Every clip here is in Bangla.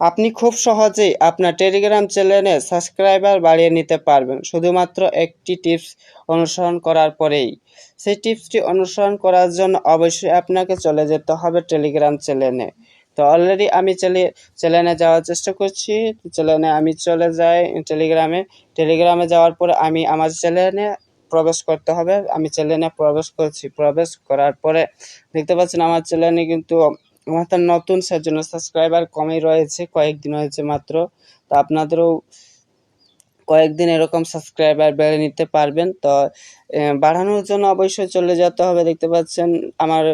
আপনি খুব সহজেই আপনার টেলিগ্রাম চ্যানেলে সাবস্ক্রাইবার বাড়িয়ে নিতে পারবেন। শুধুমাত্র একটি টিপস অনুসরণ করার পরেই। সেই টিপসটি অনুসরণ করার জন্য অবশ্যই আপনাকে চলে যেতে হবে টেলিগ্রাম চ্যানেলে। তো অলরেডি আমি চ্যানে চ্যানেলে যাওয়ার চেষ্টা করছি। চ্যানেলে আমি চলে যাই টেলিগ্রামে টেলিগ্রামে যাওয়ার পরে আমি আমার চ্যানেলে প্রবেশ করতে হবে। আমি চ্যানেলে প্রবেশ করছি। প্রবেশ করার পরে দেখতে পাচ্ছেন আমার চ্যানেলে কিন্তু তো নতুন সেজন্য সাবস্ক্রাইবার কমই রয়েছে, কয়েকদিন হয়েছে মাত্র। তো আপনাদেরও কয়েকদিন এরকম সাবস্ক্রাইবার বেড়ে নিতে পারবেন। তো বাড়ানোর জন্য অবশ্যই চলে যেতে হবে। দেখতে পাচ্ছেন আমার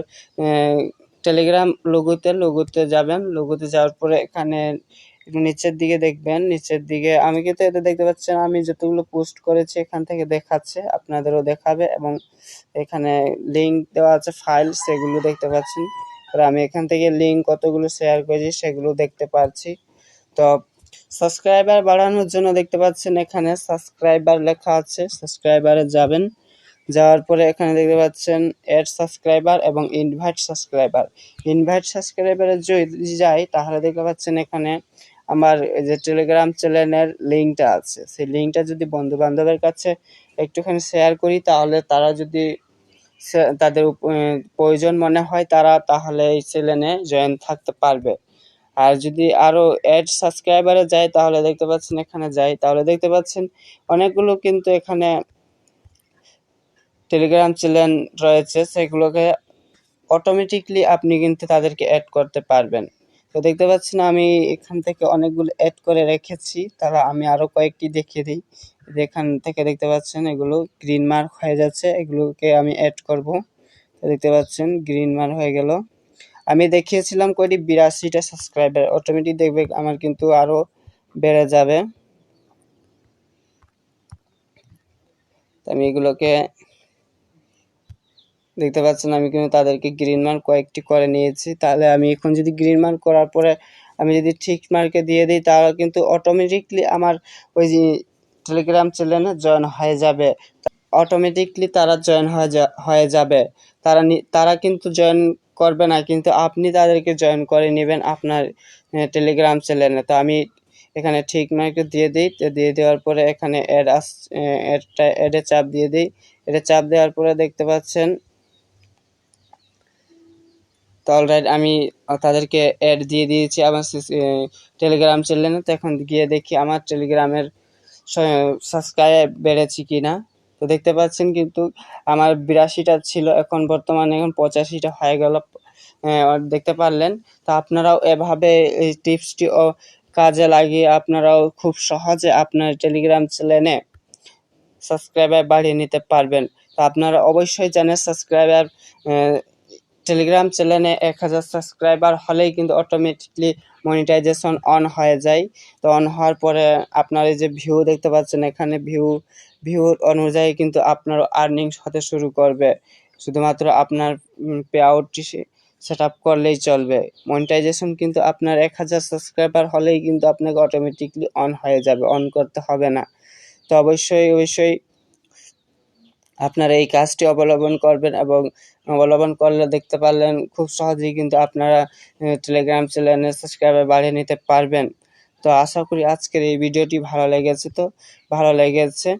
টেলিগ্রাম লোগোতে লোগোতে যাবেন। লোগোতে যাওয়ার পরে এখানে একটু নিচের দিকে দেখবেন। নিচের দিকে আমি কিন্তু এটা দেখতে পাচ্ছেন, আমি যতগুলো পোস্ট করেছি এখান থেকে দেখাচ্ছে, আপনাদেরও দেখাবে এবং এখানে লিঙ্ক দেওয়া আছে ফাইল সেগুলো দেখতে পাচ্ছেন। আর আমি এখান থেকে লিঙ্ক কতগুলো শেয়ার করেছি সেগুলো দেখতে পাচ্ছি। তো সাবস্ক্রাইবার বাড়ানোর জন্য দেখতে পাচ্ছেন এখানে সাবস্ক্রাইবার লেখা আছে সাবস্ক্রাইবারে যাবেন। যাওয়ার পরে এখানে দেখতে পাচ্ছেন অ্যাড সাবস্ক্রাইবার এবং ইনভাইট সাবস্ক্রাইবার ইনভাইট সাবস্ক্রাইবারে যদি যাই, তাহলে দেখতে পাচ্ছেন এখানে আমার যে টেলিগ্রাম চ্যানেলের লিঙ্কটা আছে। সেই লিঙ্কটা যদি বন্ধু বান্ধবের কাছে একটুখানি শেয়ার করি, তাহলে তারা যদি তাদের প্রয়োজন মনে হয় তারা তাহলে এই চ্যানেলে জয়েন থাকতে পারবে। আর যদি আরও অ্যাড সাবস্ক্রাইবারে যায়, তাহলে দেখতে পাচ্ছেন এখানে যাই তাহলে দেখতে পাচ্ছেন অনেকগুলো কিন্তু এখানে টেলিগ্রাম চ্যানেল রয়েছে। সেগুলোকে অটোমেটিকলি আপনি কিন্তু তাদেরকে অ্যাড করতে পারবেন। তো দেখতে পাচ্ছেন আমি এখান থেকে অনেকগুলো অ্যাড করে রেখেছি। তারা আমি আরও কয়েকটি দেখিয়ে দিই। এখান থেকে দেখতে পাচ্ছেন এগুলো গ্রিন মার্ক হয়ে যাচ্ছে। এগুলোকে আমি অ্যাড করব। দেখতে পাচ্ছেন গ্রিন মার্ক হয়ে গেল। আমি দেখিয়েছিলাম কয়টি বিরাশিটা সাবস্ক্রাইবার অটোমেটিক দেখবে আমার কিন্তু আরও বেড়ে যাবে। আমি এগুলোকে দেখতে পাচ্ছেন আমি কিন্তু তাদেরকে গ্রিন মার্ক কয়েকটি করে নিয়েছি। তাহলে আমি এখন যদি গ্রিন মার্ক করার পরে আমি যদি ঠিক মার্কে দিয়ে দিই, তাহলে কিন্তু অটোমেটিকলি আমার ওই টেলিগ্রাম চ্যানেলে জয়েন হয়ে যাবে। অটোমেটিকলি তারা জয়েন হয়ে হয়ে যাবে। তারা তারা কিন্তু জয়েন করবে না, কিন্তু আপনি তাদেরকে জয়েন করে নেবেন আপনার টেলিগ্রাম চ্যানেলে তো আমি এখানে ঠিক মার্কে দিয়ে দিই দিয়ে দেওয়ার পরে এখানে অ্যাড আস অ্যাডটা অ্যাডে চাপ দিয়ে দিই। এটা চাপ দেওয়ার পরে দেখতে পাচ্ছেন তো অলরাইট আমি তাদেরকে অ্যাড দিয়ে দিয়েছি আমার টেলিগ্রাম চ্যানেলে তো এখন গিয়ে দেখি আমার টেলিগ্রামের সাবস্ক্রাইব বেড়েছে কি না তো দেখতে পাচ্ছেন কিন্তু আমার বিরাশিটা ছিল, এখন বর্তমানে এখন পঁচাশিটা হয়ে গেল। দেখতে পারলেন, তো আপনারাও এভাবে এই টিপসটি কাজে লাগিয়ে আপনারাও খুব সহজে আপনার টেলিগ্রাম চ্যানেলে সাবস্ক্রাইবার বাড়িয়ে নিতে পারবেন। তো আপনারা অবশ্যই জানেন সাবস্ক্রাইবার টেলিগ্রাম চ্যানেলে এক হাজার সাবস্ক্রাইবার হলেই কিন্তু অটোমেটিকলি মনিটাইজেশন অন হয়ে যায়। তো অন হওয়ার পরে আপনার এই যে ভিউ দেখতে পাচ্ছেন, এখানে ভিউ ভিউ অনুযায়ী কিন্তু আপনার আর্নিংস হতে শুরু করবে। শুধুমাত্র আপনার পে আউটটি সেট আপ করলেই চলবে। মনিটাইজেশন কিন্তু আপনার এক হাজার সাবস্ক্রাইবার হলেই কিন্তু আপনাকে অটোমেটিকলি অন হয়ে যাবে অন করতে হবে না। তো অবশ্যই অবশ্যই আপনারা এই কাজটি অবলম্বন করবেন এবং অবলম্বন করলে দেখতে পারলেন খুব সহজেই কিন্তু আপনারা টেলিগ্রাম চ্যানেলে সাবস্ক্রাইবার বাড়িয়ে নিতে পারবেন। তো আশা করি আজকের এই ভিডিওটি ভালো লেগেছে তো, ভালো লেগেছে।